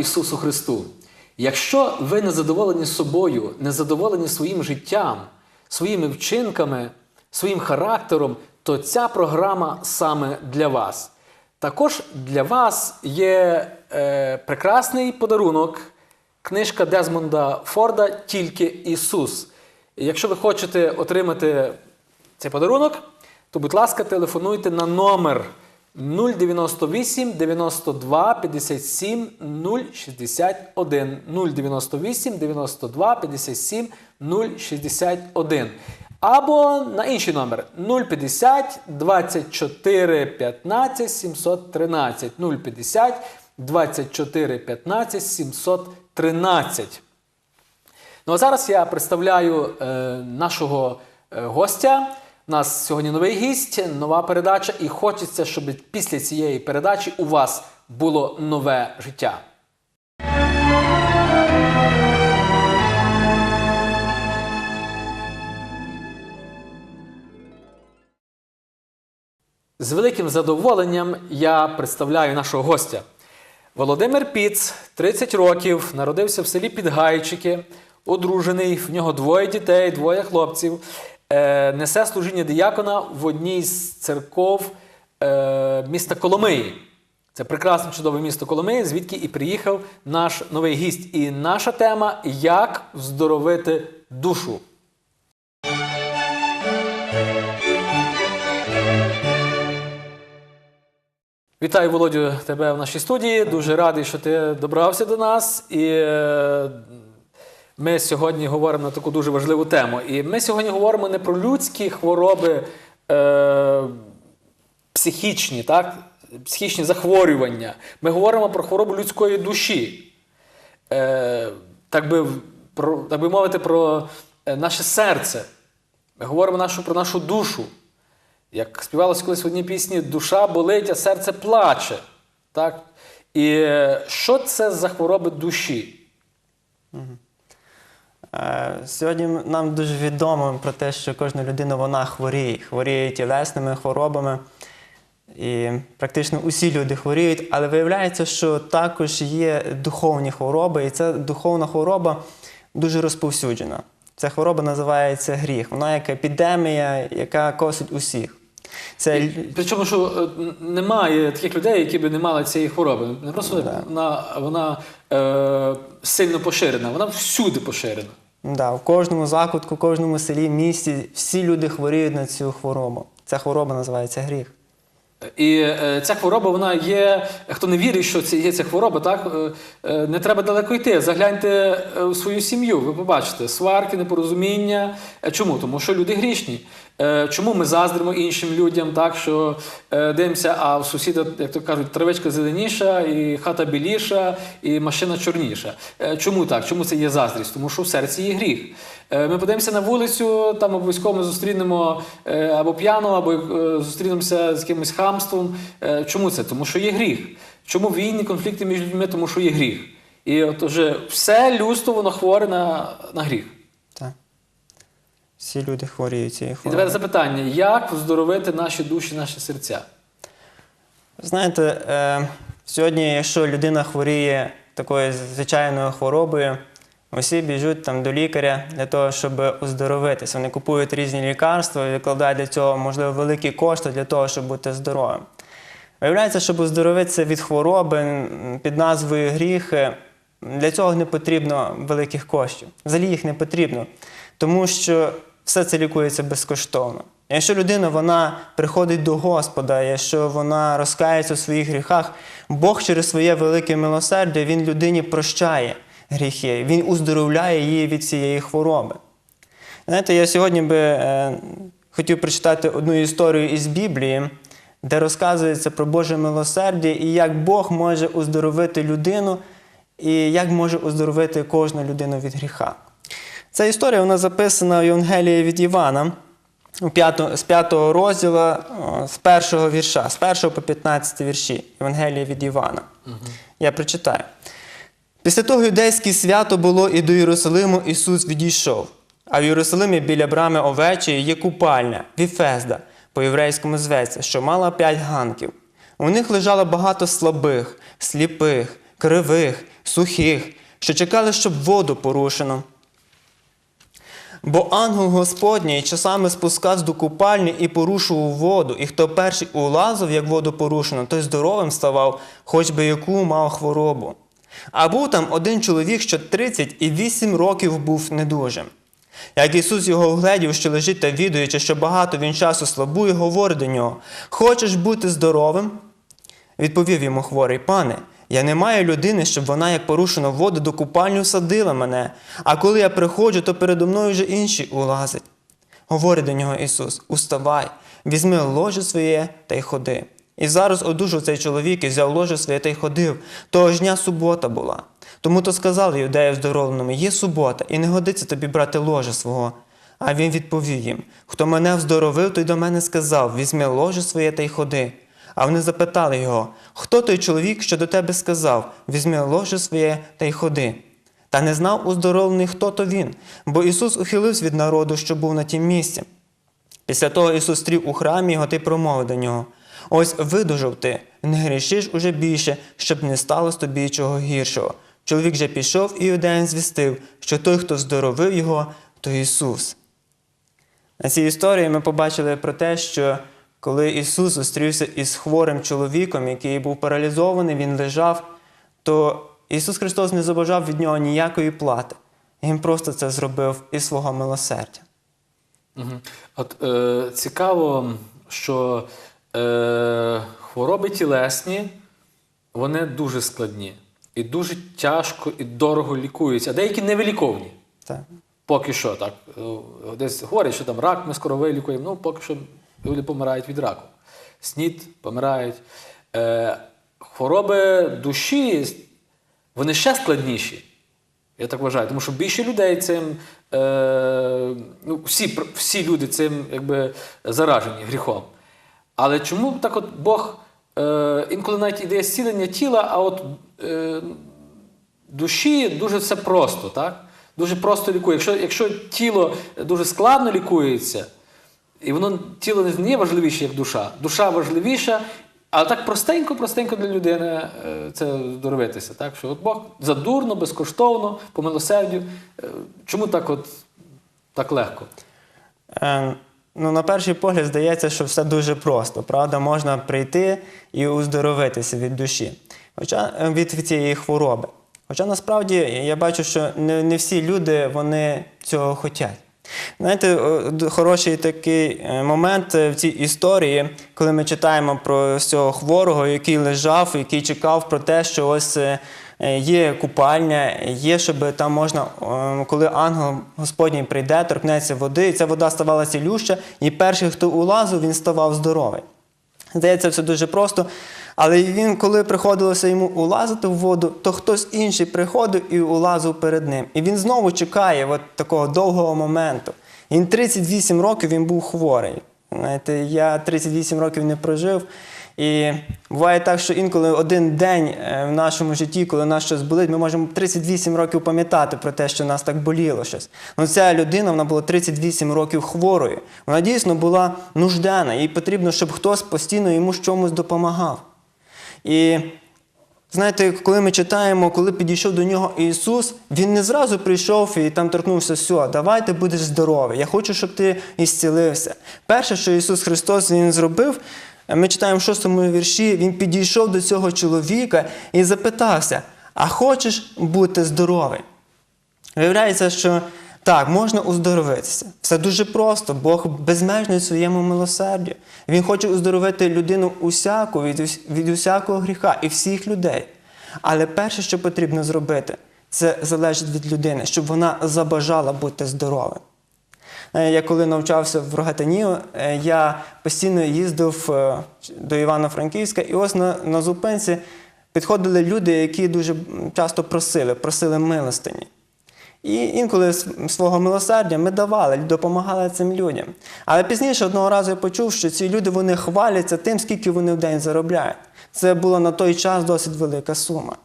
Ісусу Христу! Якщо ви не задоволені собою, не задоволені своїм життям, своїми вчинками, своїм характером, то ця програма саме для вас. Також для вас є е, прекрасний подарунок, книжка Дезмонда Форда Тільки Ісус. Якщо ви хочете отримати цей подарунок, то, будь ласка, телефонуйте на номер 098 92 57 061. 098 92 57 061. Або на інший номер 050 24 15 713. 050 24 15 713. Ну а зараз я представляю е, нашого е, гостя. У нас сьогодні новий гість, нова передача, і хочеться, щоб після цієї передачі у вас було нове життя. З великим задоволенням я представляю нашого гостя. Володимир Піц, 30 років, народився в селі Підгайчики, одружений, в нього двоє дітей, двоє хлопців. Е, несе служіння діякона в одній з церков е, міста Коломиї. Це прекрасне чудове місто Коломиї, звідки і приїхав наш новий гість. І наша тема як здоровити душу. Вітаю, Володю, тебе в нашій студії. Дуже радий, що ти добрався до нас. І е, ми сьогодні говоримо на таку дуже важливу тему. І ми сьогодні говоримо не про людські хвороби е, психічні, так? психічні захворювання. Ми говоримо про хворобу людської душі. Е, так, би, про, так би мовити, про е, наше серце. Ми говоримо нашу, про нашу душу. Як співалося колись в одній пісні, душа болить, а серце плаче. Так? І е, що це за хвороби душі? Е, Сьогодні нам дуже відомо про те, що кожна людина вона хворіє, хворіє тілесними хворобами. І практично усі люди хворіють, але виявляється, що також є духовні хвороби, і ця духовна хвороба дуже розповсюджена. Ця хвороба називається гріх. Вона як епідемія, яка косить усіх. Це Причому, що е, немає таких людей, які б не мали цієї хвороби. Не просто вона, вона е, сильно поширена, вона всюди поширена. Да, в кожному закутку, в кожному селі, місті всі люди хворіють на цю хворобу. Ця хвороба називається гріх. І е, ця хвороба, вона є. Хто не вірить, що це є ця хвороба, так е, е, не треба далеко йти. Загляньте в у свою сім'ю, ви побачите сварки, непорозуміння. Е, Чому? Тому що люди грішні. Е, Чому ми заздримо іншим людям, так що е, дивимося, а в сусіда, як то кажуть, травичка зеленіша, і хата біліша, і машина чорніша. Е, Чому так? Чому це є заздрість? Тому що в серці є гріх. Ми подивимося на вулицю, там обов'язково ми зустрінемо або п'яного, або зустрінемося з якимось хамством. Чому це? Тому що є гріх. Чому війни, конфлікти між людьми? Тому що є гріх. І от уже все людство воно хворе на, на гріх. Всі люди хворіють цією І хворобою. тепер запитання: як вздоровити наші душі, наші серця? Знаєте, е, сьогодні, якщо людина хворіє такою звичайною хворобою, усі біжуть там до лікаря для того, щоб оздоровитися. Вони купують різні лікарства і викладають для цього, можливо, великі кошти для того, щоб бути здоровим. Виявляється, щоб оздоровитися від хвороби м, під назвою гріх, е, для цього не потрібно великих коштів. Взагалі їх не потрібно, тому що все це лікується безкоштовно. Якщо людина вона приходить до Господа, якщо вона розкається у своїх гріхах, Бог через своє велике милосердя Він людині прощає гріхи, Він уздоровляє її від цієї хвороби. Знаєте, я сьогодні би е, хотів прочитати одну історію із Біблії, де розказується про Боже милосердя і як Бог може оздоровити людину, і як може оздоровити кожну людину від гріха. Ця історія вона записана в Євангелії від Івана з 5 розділу, з першого вірша, з 1 по 15 вірші Євангелія від Івана. Я прочитаю. Після того юдейське свято було і до Єрусалиму Ісус відійшов. А в Єрусалимі біля брами овечі є купальня, Віфезда, по-єврейському зветься, що мала п'ять ганків. У них лежало багато слабих, сліпих, кривих, сухих, що чекали, щоб воду порушено. Бо ангел Господній часами спускався до купальні і порушував воду, і хто перший улазив, як воду порушено, той здоровим ставав, хоч би яку мав хворобу. А був там один чоловік, що 38 років був недужим. Як Ісус його огледів, що лежить та відуючи, що багато він часу слабує, говорить до нього: Хочеш бути здоровим? Відповів йому хворий, пане, я не маю людини, щоб вона, як порушено воду, до купальню садила мене, а коли я приходжу, то передо мною вже інші улазить. Говорить до нього Ісус: Уставай, візьми ложе своє та й ходи. І зараз одужав цей чоловік і взяв ложе своє та й ходив. Того ж дня субота була. Тому то сказали юдею здоровленому, є субота, і не годиться тобі брати ложе свого. А він відповів їм: Хто мене вздоровив, той до мене сказав: Візьми ложе своє та й ходи. А вони запитали його, хто той чоловік, що до тебе сказав: Візьми ложе своє та й ходи. Та не знав уздоровлений, хто то він, бо Ісус ухилився від народу, що був на тім місці. Після того Ісус стрів у храмі його ти промовив до нього: Ось видужав ти, не грішиш уже більше, щоб не сталося тобі чого гіршого. Чоловік же пішов і юдеям звістив, що той, хто здоровив його, то Ісус. На цій історії ми побачили про те, що коли Ісус зустрівся із хворим чоловіком, який був паралізований, він лежав, то Ісус Христос не забажав від нього ніякої плати. Він просто це зробив із свого милосердя. От е, цікаво, що е, хвороби тілесні, вони дуже складні і дуже тяжко і дорого лікуються, а деякі невиліковні. Так. Поки що, так. Е, Десь говорять, що там рак ми скоро вилікуємо. Ну, поки що люди помирають від раку. Снід помирають. Е, хвороби душі, вони ще складніші. Я так вважаю, тому що більше людей цим, е, ну, всі, всі люди цим якби, заражені гріхом. Але чому так от Бог е, інколи навіть ідеє зцілення тіла, а от е, душі дуже все просто, так? Дуже просто лікує. Якщо, якщо тіло дуже складно лікується, і воно тіло не є важливіше, як душа. Душа важливіша, але так простенько, простенько для людини е, це здоровитися. Так? Що от Бог задурно, безкоштовно, по милосердю. Е, Чому так от так легко? Е, ну, на перший погляд здається, що все дуже просто. Правда, можна прийти і уздоровитися від душі, хоча е, від цієї хвороби. Хоча насправді я бачу, що не, не всі люди вони цього хочуть. Знаєте, хороший такий е, момент е, в цій історії, коли ми читаємо про цього хворого, який лежав, який чекав про те, що ось е, е, є купальня, є, щоб там можна, е, коли ангел Господній прийде, торкнеться води, і ця вода ставала цілюща, і перший, хто улазив, він ставав здоровий. Здається, все дуже просто. Але він, коли приходилося йому улазити в воду, то хтось інший приходив і улазив перед ним. І він знову чекає от такого довгого моменту. Він 38 років він був хворий. Знаєте, я 38 років не прожив. І буває так, що інколи один день е, в нашому житті, коли нас щось болить, ми можемо 38 років пам'ятати про те, що нас так боліло щось. Ну ця людина вона була 38 років хворою. Вона дійсно була нуждена, їй потрібно, щоб хтось постійно йому чомусь допомагав. І знаєте, коли ми читаємо, коли підійшов до нього Ісус, Він не зразу прийшов і там торкнувся, все, давай ти будеш здоровий. Я хочу, щоб ти ісцілився. Перше, що Ісус Христос Він зробив, ми читаємо в шостому вірші, Він підійшов до цього чоловіка і запитався: А хочеш бути здоровий? Виявляється, що так, можна уздоровитися. Все дуже просто. Бог безмежний в своєму милосерді. Він хоче уздоровити людину усяку від, від усякого гріха і всіх людей. Але перше, що потрібно зробити, це залежить від людини, щоб вона забажала бути здоровим. Е, Я коли навчався в Рогатині, е, я постійно їздив е, до Івано-Франківська, і ось на, на зупинці підходили люди, які дуже часто просили, просили милостині. І інколи свого милосердя ми давали, допомагали цим людям. Але пізніше одного разу я почув, що ці люди вони хваляться тим, скільки вони в день заробляють. Це була на той час досить велика сума.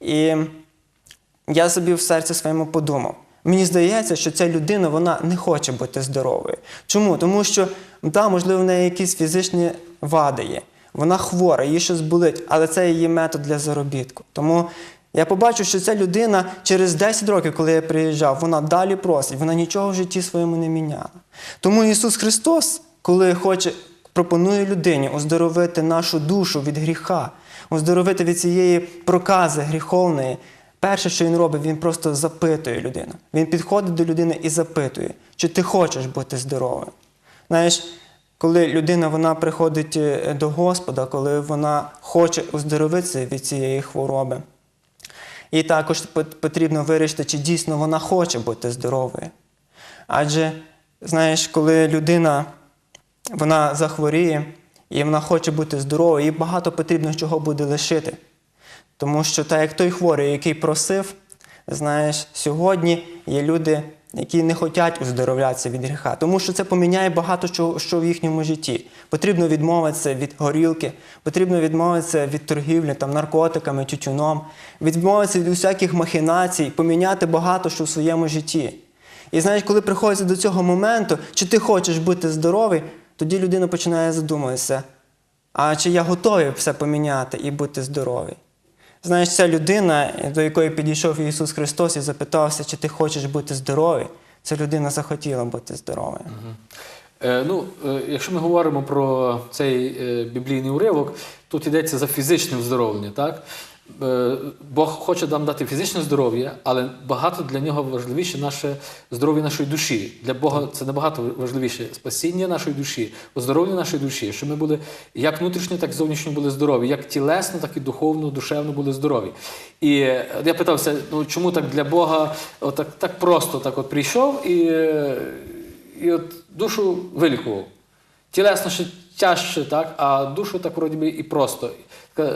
І я собі в серці своєму подумав. Мені здається, що ця людина вона не хоче бути здоровою. Чому? Тому що, да, можливо, в неї якісь фізичні вади є. Вона хвора, їй щось болить, але це її метод для заробітку. Тому я побачив, що ця людина через 10 років, коли я приїжджав, вона далі просить, вона нічого в житті своєму не міняла. Тому Ісус Христос, коли хоче, пропонує людині оздоровити нашу душу від гріха, оздоровити від цієї прокази гріховної. Перше, що він робить, він просто запитує людину. Він підходить до людини і запитує, чи ти хочеш бути здоровим. Знаєш, коли людина вона приходить е, до Господа, коли вона хоче оздоровитися від цієї хвороби, і також потрібно вирішити, чи дійсно вона хоче бути здоровою. Адже, знаєш, коли людина вона захворіє і вона хоче бути здоровою, їй багато потрібно чого буде лишити. Тому що так як той хворий, який просив, знаєш, сьогодні є люди, які не хочуть оздоровлятися від гріха, тому що це поміняє багато чого що в їхньому житті. Потрібно відмовитися від горілки, потрібно відмовитися від торгівлі там, наркотиками, тютюном, відмовитися від усяких махінацій, поміняти багато що в своєму житті. І знаєш, коли приходиться до цього моменту, чи ти хочеш бути здоровий, тоді людина починає задумуватися, а чи я готовий все поміняти і бути здоровий? Знаєш, ця людина, до якої підійшов Ісус Христос і запитався, чи ти хочеш бути здоровий, ця людина захотіла бути здоровою. Е, ну, е, якщо ми говоримо про цей е, біблійний уривок, тут йдеться за фізичне оздоровлення, так? Е, Бог хоче нам дати фізичне здоров'я, але багато для нього важливіше наше здоров'я нашої душі. Для Бога це набагато важливіше спасіння нашої душі, оздоровлення нашої душі, щоб ми були як внутрішньо, так і зовнішньо були здорові, як тілесно, так і духовно, душевно були здорові. І е, я питався, ну чому так для Бога отак, так просто так от прийшов і, е, і от душу вилікував. Тілесно ще тяжче, так, а душу так вроді би і просто.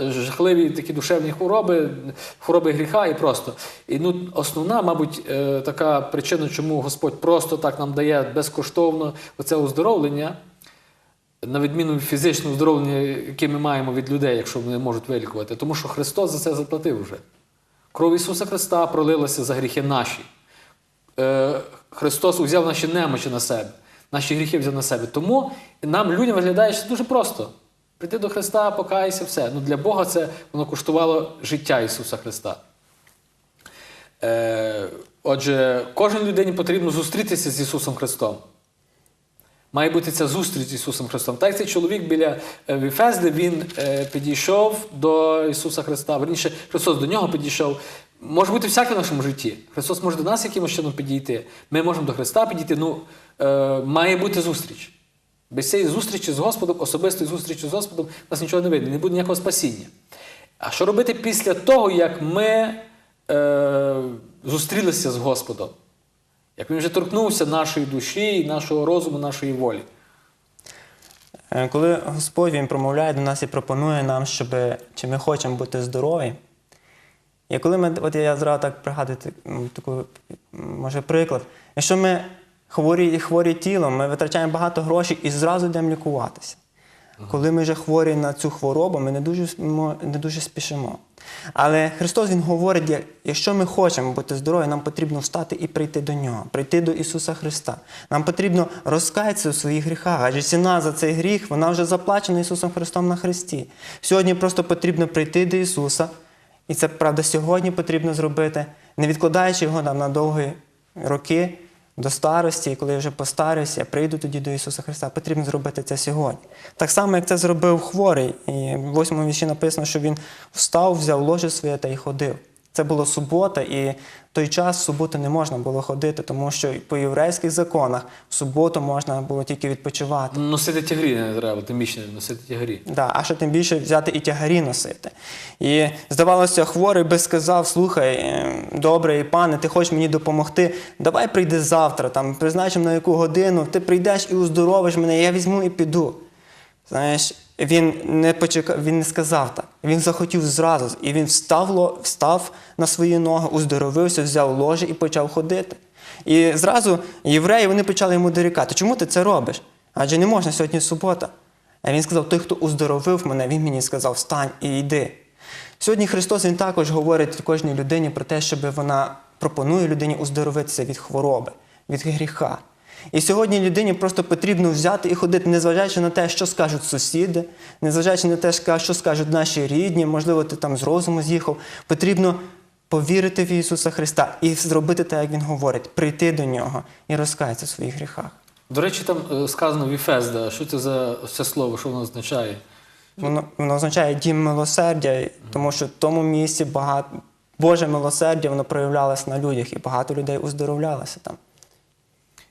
Жахливі такі душевні хвороби, хвороби гріха і просто. І ну, основна, мабуть, е, така причина, чому Господь просто так нам дає безкоштовно оце оздоровлення, на відміну від фізичного оздоровлення, яке ми маємо від людей, якщо вони можуть вилікувати, тому що Христос за це заплатив вже. Кров Ісуса Христа пролилася за гріхи наші. Е, Христос узяв наші немочі на себе, наші гріхи взяв на себе. Тому нам, людям, виглядає що це дуже просто. Прийти до Христа, покайся, все. Ну, для Бога це воно коштувало життя Ісуса Христа. Е, отже, кожній людині потрібно зустрітися з Ісусом Христом. Має бути ця зустріч з Ісусом Христом. Так цей чоловік біля е, Віфезди, він е, підійшов до Ісуса Христа. Верніше, Христос до нього підійшов. Може бути всяке в нашому житті. Христос може до нас якимось чином підійти. Ми можемо до Христа підійти. Ну, е, має бути зустріч. Без цієї зустрічі з Господом, особистої зустрічі з Господом, нас нічого не вийде, не буде ніякого спасіння. А що робити після того, як ми е, зустрілися з Господом? Як він вже торкнувся нашої душі, нашого розуму, нашої волі. Е, Коли Господь Він промовляє до нас і пропонує нам, щоб чи ми хочемо бути здорові. І коли ми, от я зразу так пригадую м, таку, може, приклад, якщо ми хворі, хворі тілом, ми витрачаємо багато грошей і зразу йдемо лікуватися. Коли ми вже хворі на цю хворобу, ми не дуже, не дуже спішимо. Але Христос Він говорить, якщо ми хочемо бути здорові, нам потрібно встати і прийти до Нього, прийти до Ісуса Христа. Нам потрібно розкаятися у своїх гріхах, адже ціна за цей гріх вона вже заплачена Ісусом Христом на Христі. Сьогодні просто потрібно прийти до Ісуса, і це правда сьогодні потрібно зробити, не відкладаючи його там на довгі роки. До старості, і коли я вже постарюся, я прийду тоді до Ісуса Христа. Потрібно зробити це сьогодні. Так само, як це зробив хворий. І в восьмому вірші написано, що він встав, взяв ложе своє та й ходив. Це була субота, і в той час в суботу не можна було ходити, тому що по єврейських законах в суботу можна було тільки відпочивати. Носити тягарі не треба, тим більше носити тягарі. Да, а ще тим більше взяти і тягарі носити. І здавалося, хворий би сказав: слухай, е, добрий пане, ти хочеш мені допомогти? Давай прийди завтра, там призначимо на яку годину, ти прийдеш і уздоровиш мене, я візьму і піду. Знаєш, він не почекав, він не сказав так. Він захотів зразу. І він встав, встав на свої ноги, уздоровився, взяв ложе і почав ходити. І зразу євреї вони почали йому дорікати, чому ти це робиш? Адже не можна сьогодні субота. А він сказав: той, хто уздоровив мене, він мені сказав, встань і йди. Сьогодні Христос Він також говорить кожній людині про те, щоб вона пропонує людині уздоровитися від хвороби, від гріха. І сьогодні людині просто потрібно взяти і ходити, незважаючи на те, що скажуть сусіди, незважаючи на те, що скажуть наші рідні, можливо, ти там з розуму з'їхав. Потрібно повірити в Ісуса Христа і зробити так, як Він говорить, прийти до нього і розкаятися в своїх гріхах. До речі, там е, сказано Віфезда. Що це за це слово, що воно означає? Воно, воно означає дім милосердя, тому що в тому місці багато Боже милосердя воно проявлялося на людях, і багато людей уздоровлялося там.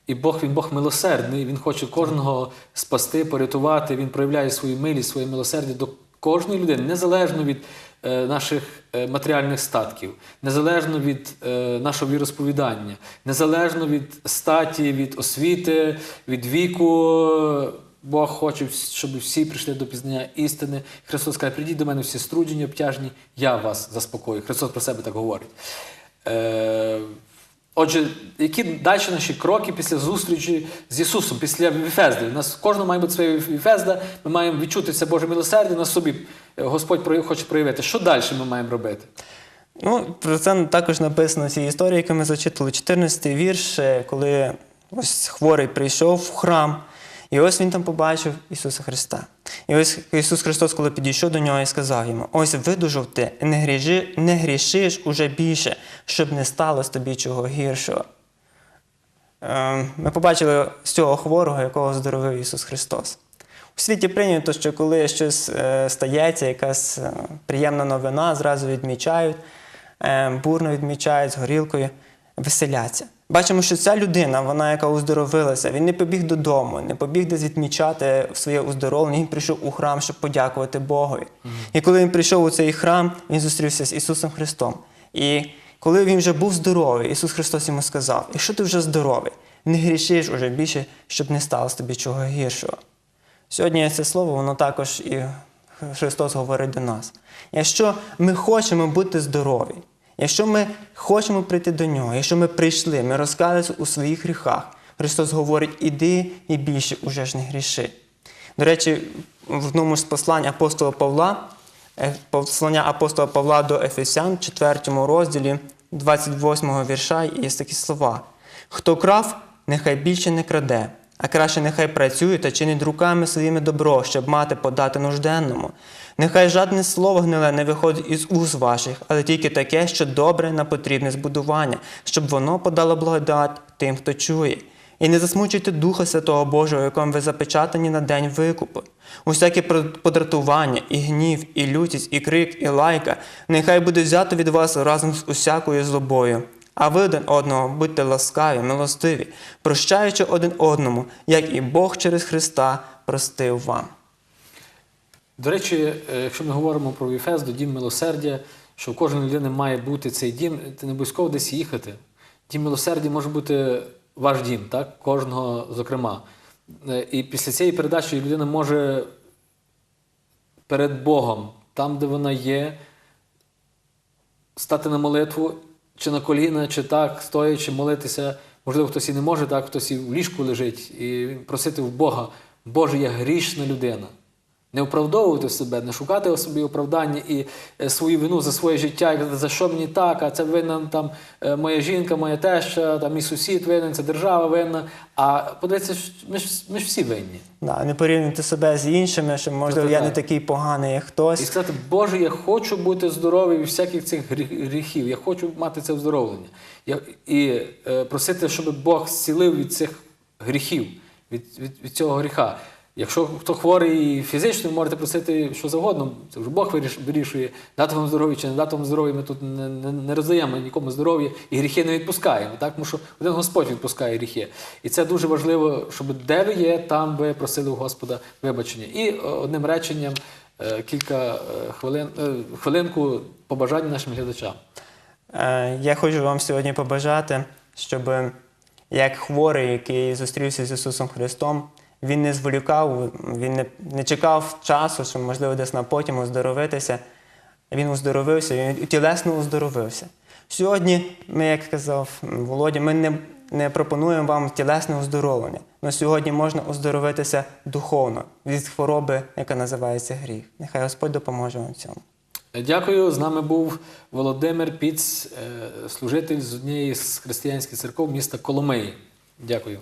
І Бог він Бог милосердний, він хоче кожного спасти, порятувати. Він проявляє свою милість, своє милосердя до кожної людини, незалежно від е, наших е, матеріальних статків, незалежно від е, нашого віросповідання, незалежно від статі, від освіти, від віку. Бог хоче, щоб всі прийшли до пізнання істини. Христос каже, прийдіть до мене всі струджені, обтяжені, я вас заспокою. Христос про себе так говорить. Е, Отже, які далі наші кроки після зустрічі з Ісусом, після Віфезди? У нас кожного має бути своя Віфезда, ми маємо відчути це Боже милосердя на собі. е, Господь хоче проявити. Що далі ми маємо робити? Ну, про це також написано в цій історії, яку ми зачитали. 14-й вірш, е, коли ось хворий прийшов в храм, і ось він там побачив Ісуса Христа. І ось Ісус Христос, коли підійшов до нього і сказав йому: Ось видужав ти, не, гріжи, не грішиш уже більше, щоб не сталося тобі чого гіршого. Е, Ми побачили з цього хворого, якого здоровив Ісус Христос. У світі прийнято, що коли щось е, стається, якась е, приємна новина, зразу відмічають, е, бурно відмічають з горілкою, веселяться. Бачимо, що ця людина, вона, яка оздоровилася, він не побіг додому, не побіг десь відмічати своє оздоровлення, він прийшов у храм, щоб подякувати Богові. І коли він прийшов у цей храм, він зустрівся з Ісусом Христом. І коли він вже був здоровий, Ісус Христос йому сказав: якщо ти вже здоровий, не грішиш уже більше, щоб не сталося тобі чого гіршого. Сьогодні це слово, воно також і Христос говорить до нас. Якщо ми хочемо бути здорові, якщо ми хочемо прийти до Нього, якщо ми прийшли, ми розкалися у своїх гріхах, Христос говорить, іди і більше уже ж не гріши. До речі, в одному з послань апостола Павла, е, послання апостола Павла до Ефесян, 4 розділі 28 вірша, є такі слова. Хто крав, нехай більше не краде, а краще нехай працює та чинить руками своїми добро, щоб мати подати нужденному. Нехай жодне слово гниле не виходить із уст ваших, але тільки таке, що добре на потрібне збудування, щоб воно подало благодать тим, хто чує. І не засмучуйте Духа Святого Божого, якому ви запечатані на день викупу. Усяке подратування, і гнів, і лютість, і крик, і лайка, нехай буде взято від вас разом з усякою злобою. А ви один одного будьте ласкаві, милостиві, прощаючи один одному, як і Бог через Христа простив вам. До речі, е, якщо ми говоримо про Віфезду, дім милосердя, що в кожної людини має бути цей дім, ти не обов'язково десь їхати. Дім милосердя може бути ваш дім, так? кожного зокрема. Е, І після цієї передачі людина може перед Богом, там, де вона є, стати на молитву, чи на коліна, чи так, стоячи, молитися. Можливо, хтось і не може, так, хтось і в ліжку лежить, і просити в Бога, Боже, я грішна людина. Не оправдовувати себе, не шукати у собі оправдання і е, свою вину за своє життя, і казати, за що мені так, а це винна там е, моя жінка, моя теща, там мій сусід винен, це держава винна. А подивіться, ми ж, ми ж всі винні. Да, не порівнюйте себе з іншими, що можливо я не такий поганий, як хтось. І сказати, Боже, я хочу бути здоровий від всяких цих гріхів, я хочу мати це оздоровлення. Я, і е, просити, щоб Бог зцілив від цих гріхів, від, від, від цього гріха. Якщо хто хворий фізично, ви можете просити що завгодно, це вже Бог виріш- вирішує, дати вам здоров'я чи не дати вам здоров'я. Ми тут не, не, не роздаємо нікому здоров'я і гріхи не відпускаємо, так? тому що один Господь відпускає гріхи. І це дуже важливо, щоб де ви є, там ви просили у Господа вибачення. І е, одним реченням е, кілька е, хвилин, хвилинку побажань нашим глядачам. Я хочу вам сьогодні побажати, щоб як хворий, який зустрівся з Ісусом Христом, він не зволікав, він не, не чекав часу, що можливо десь на потім оздоровитися. Він оздоровився, він тілесно оздоровився. Сьогодні, ми, як казав Володя, ми не, не пропонуємо вам тілесне оздоровлення. Але сьогодні можна оздоровитися духовно від хвороби, яка називається гріх. Нехай Господь допоможе вам цьому. Дякую. З нами був Володимир Піц, е, служитель з однієї з християнських церков міста Коломиї. Дякую.